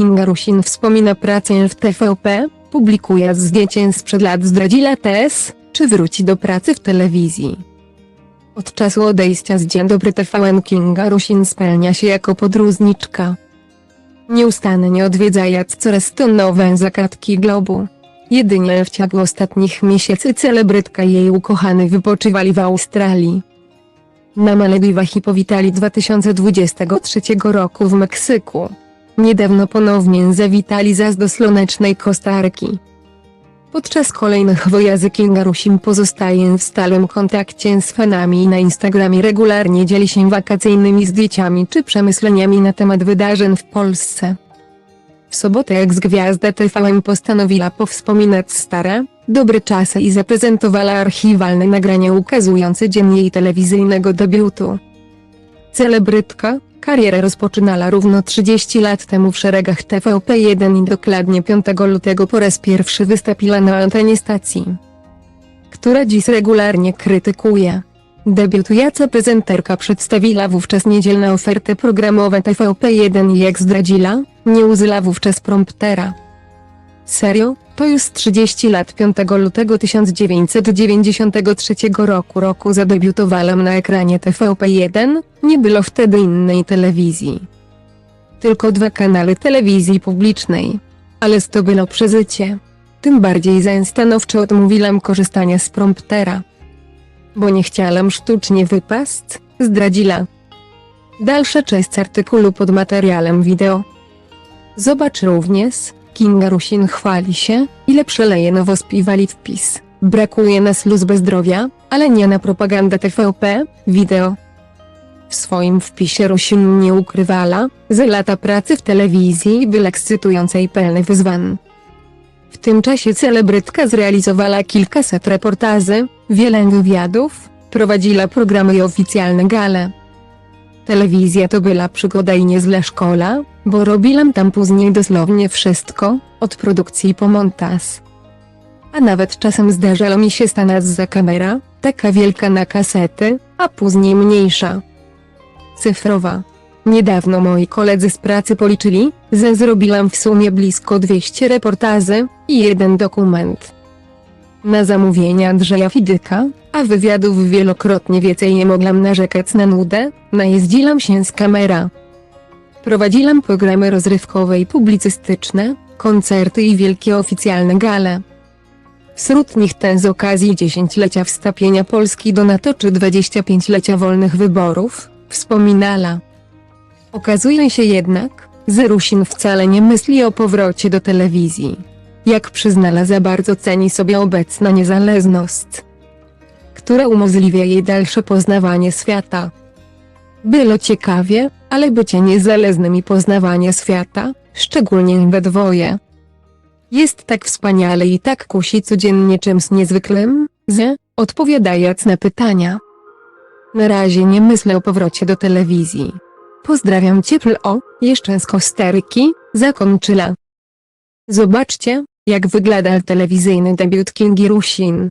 Kinga Rusin wspomina pracę w TVP, publikuje zdjęcie sprzed lat zdradziła TS, czy wróci do pracy w telewizji. Od czasu odejścia z Dzień Dobry TVN Kinga Rusin spełnia się jako podróżniczka. Nieustannie odwiedzając coraz to nowe zakatki globu. Jedynie w ciągu ostatnich miesięcy celebrytka i jej ukochany wypoczywali w Australii. Na Malediwach i powitali 2023 roku w Meksyku. Niedawno ponownie zawitali zaś do słonecznej Kostaryki. Podczas kolejnych wyjazdów Kinga Rusin pozostaje w stałym kontakcie z fanami i na Instagramie regularnie dzieli się wakacyjnymi zdjęciami czy przemyśleniami na temat wydarzeń w Polsce. W sobotę ex-gwiazda TVN postanowiła powspominać stare, dobre czasy i zaprezentowała archiwalne nagrania ukazujące dzień jej telewizyjnego debiutu. Celebrytka, karierę rozpoczynała równo 30 lat temu w szeregach TVP1 i dokładnie 5 lutego po raz pierwszy wystąpiła na antenie stacji, która dziś regularnie krytykuje. Debiutująca prezenterka przedstawiła wówczas niedzielne oferty programowe TVP1 i jak zdradziła, nie użyła wówczas promptera. Serio? To już 30 lat 5 lutego 1993 roku roku zadebiutowałam na ekranie TVP1, nie było wtedy innej telewizji. Tylko dwa kanały telewizji publicznej. Ale to było przeżycie. Tym bardziej zastanowczo odmówiłam korzystania z promptera. Bo nie chciałam sztucznie wypaść, zdradziła. Dalsza część artykułu pod materiałem wideo. Zobacz również, Kinga Rusin chwali się, ile przeleje nowospiwali wpis. Brakuje nas luz zdrowia, ale nie na propagandę TVP, wideo. W swoim wpisie Rusin nie ukrywała, że lata pracy w telewizji były ekscytujące i pełne wyzwań. W tym czasie celebrytka zrealizowała kilkaset reportaży, wiele wywiadów, prowadziła programy i oficjalne gale. Telewizja to była przygoda i niezła szkoła, bo robiłam tam później dosłownie wszystko, od produkcji po montaż. A nawet czasem zdarzało mi się stanąć za kamera, taka wielka na kasety, a później mniejsza. Cyfrowa. Niedawno moi koledzy z pracy policzyli, że zrobiłam w sumie blisko 200 reportaży i jeden dokument. Na zamówienia Andrzeja Fidyka, a wywiadów wielokrotnie więcej nie mogłam narzekać na nudę, najeździłam się z kamera. Prowadziłam programy rozrywkowe i publicystyczne, koncerty i wielkie oficjalne gale. Wśród nich ten z okazji dziesięciolecia wstawienia Polski do NATO czy 25-lecia wolnych wyborów, wspominała. Okazuje się jednak, że Rusin wcale nie myśli o powrocie do telewizji. Jak przyznala za bardzo ceni sobie obecna niezależność, która umożliwia jej dalsze poznawanie świata. Było ciekawie, ale bycie niezależnym i poznawanie świata, szczególnie we dwoje. Jest tak wspaniale i tak kusi codziennie czymś niezwykłym, że, odpowiadając na pytania. Na razie nie myślę o powrocie do telewizji. Pozdrawiam ciepło, jeszcze z Kostaryki, zakończyła. Zobaczcie, jak wygląda telewizyjny debiut Kingi Rusin.